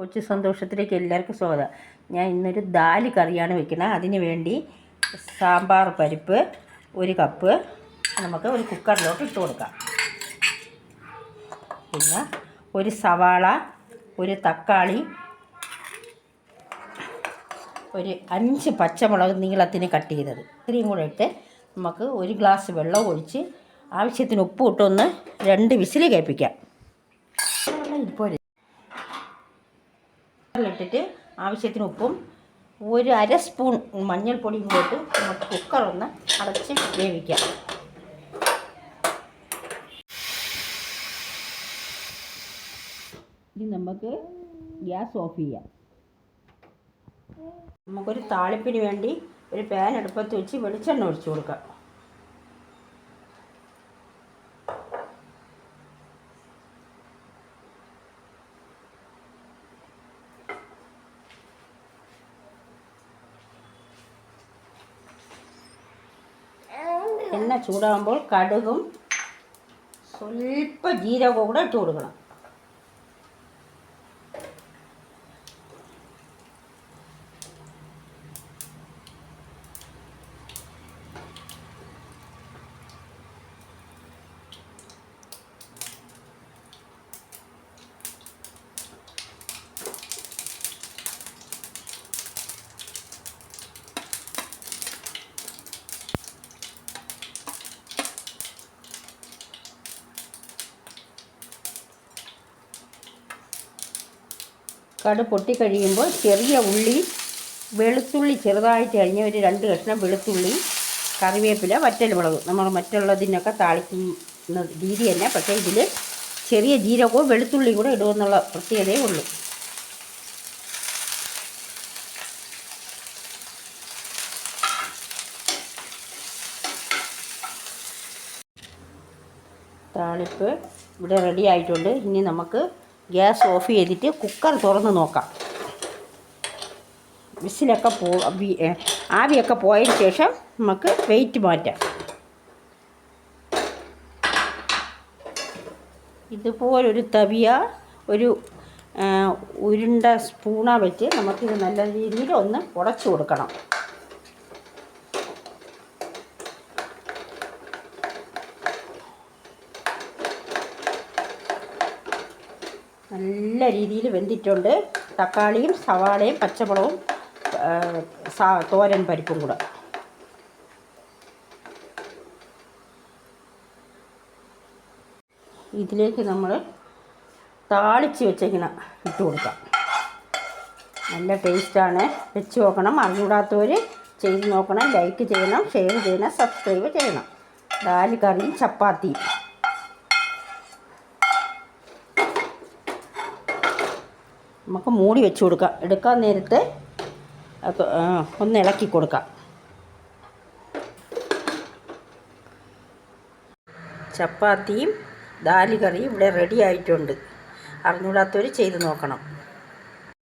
കൊച്ചു സന്തോഷത്തിലേക്ക് എല്ലാവർക്കും സ്വാഗതം. ഞാൻ ഇന്നൊരു ദാൽ കറിയാണ് വെക്കുന്നത് അതിന് വേണ്ടി സാമ്പാർ പരിപ്പ് ഒരു കപ്പ് നമുക്ക് ഒരു കുക്കറിലോട്ട് ഇട്ട് കൊടുക്കാം. പിന്നെ ഒരു സവാള ഒരു തക്കാളി ഒരു അഞ്ച് പച്ചമുളക് നീളത്തിന് കട്ട് ചെയ്തത്. ഇത്രയും കൂടെ ഇട്ട് നമുക്ക് ഒരു ഗ്ലാസ് വെള്ളം ഒഴിച്ച് ആവശ്യത്തിന് ഉപ്പ് ഇട്ടൊന്ന് രണ്ട് വിസിൽ കേൾപ്പിക്കാം. ഇപ്പോൾ ഇട്ടിട്ട് ആവശ്യത്തിന് ഉപ്പും ഒരു അര സ്പൂൺ മഞ്ഞൾപ്പൊടിയും കൂട്ട് നമുക്ക് കുക്കർ ഒന്ന് അടച്ച് വേവിക്കാം. ഇനി നമുക്ക് ഗ്യാസ് ഓഫ് ചെയ്യാം. നമുക്കൊരു താളിപ്പിന് വേണ്ടി ഒരു പാൻ അടുപ്പത്ത് വെച്ച് വെളിച്ചെണ്ണ ഒഴിച്ചു കൊടുക്കാം. എണ്ണ ചൂടാകുമ്പോൾ കടുകും സ്വല്പ ജീരകവും കൂടെ ഇട്ട് കൊടുക്കണം. കടു പൊട്ടിക്കഴിയുമ്പോൾ ചെറിയ ഉള്ളി വെളുത്തുള്ളി ചെറുതായിട്ട് അരിഞ്ഞ ഒരു രണ്ട് കഷ്ണം വെളുത്തുള്ളി കറിവേപ്പില വറ്റൽമുളക്. നമ്മൾ മറ്റുള്ളതിനൊക്കെ താളിക്കുന്ന രീതി തന്നെ. പക്ഷേ ഇതിൽ ചെറിയ ജീരകവും വെളുത്തുള്ളിയും കൂടെ ഇടുമെന്നുള്ള പ്രത്യേകതയേ ഉള്ളൂ. താളിപ്പ് ഇവിടെ റെഡി ആയിട്ടുണ്ട്. ഇനി നമുക്ക് ഗ്യാസ് ഓഫ് ചെയ്തിട്ട് കുക്കർ തുറന്ന് നോക്കാം. വിസിലൊക്കെ പോ ആവിയൊക്കെ പോയതിന് ശേഷം നമുക്ക് വെയിറ്റ് മാറ്റാം. ഇതുപോലൊരു തവിയ ഒരു ഉരുണ്ട സ്പൂണ വെച്ച് നമുക്കിത് നല്ല രീതിയിൽ ഒന്ന് ഉടച്ചു കൊടുക്കണം. നല്ല രീതിയിൽ വെന്തിട്ടുണ്ട്. തക്കാളിയും സവാളയും പച്ചമുളകും തോരൻ പരിപ്പും കൂടെ. ഇതിലേക്ക് നമ്മൾ താളിച്ച് വെച്ചിങ്ങനെ ഇട്ട് കൊടുക്കാം. നല്ല ടേസ്റ്റാണ്. വെച്ച് നോക്കണം. അറിഞ്ഞൂടാത്തവർ ചെയ്ത് നോക്കണം. ലൈക്ക് ചെയ്യണം. ഷെയർ ചെയ്യണം. സബ്സ്ക്രൈബ് ചെയ്യണം. ദാൽ കറിയും ചപ്പാത്തിയും. നമുക്ക് മൂടി വെച്ച് കൊടുക്കാം. എടുക്കാൻ നേരത്തെ ഒന്ന് ഇളക്കി കൊടുക്കാം. ചപ്പാത്തിയും ദാലി കറിയും ഇവിടെ റെഡി ആയിട്ടുണ്ട്. അറിഞ്ഞൂടാത്തവർ ചെയ്ത് നോക്കണം.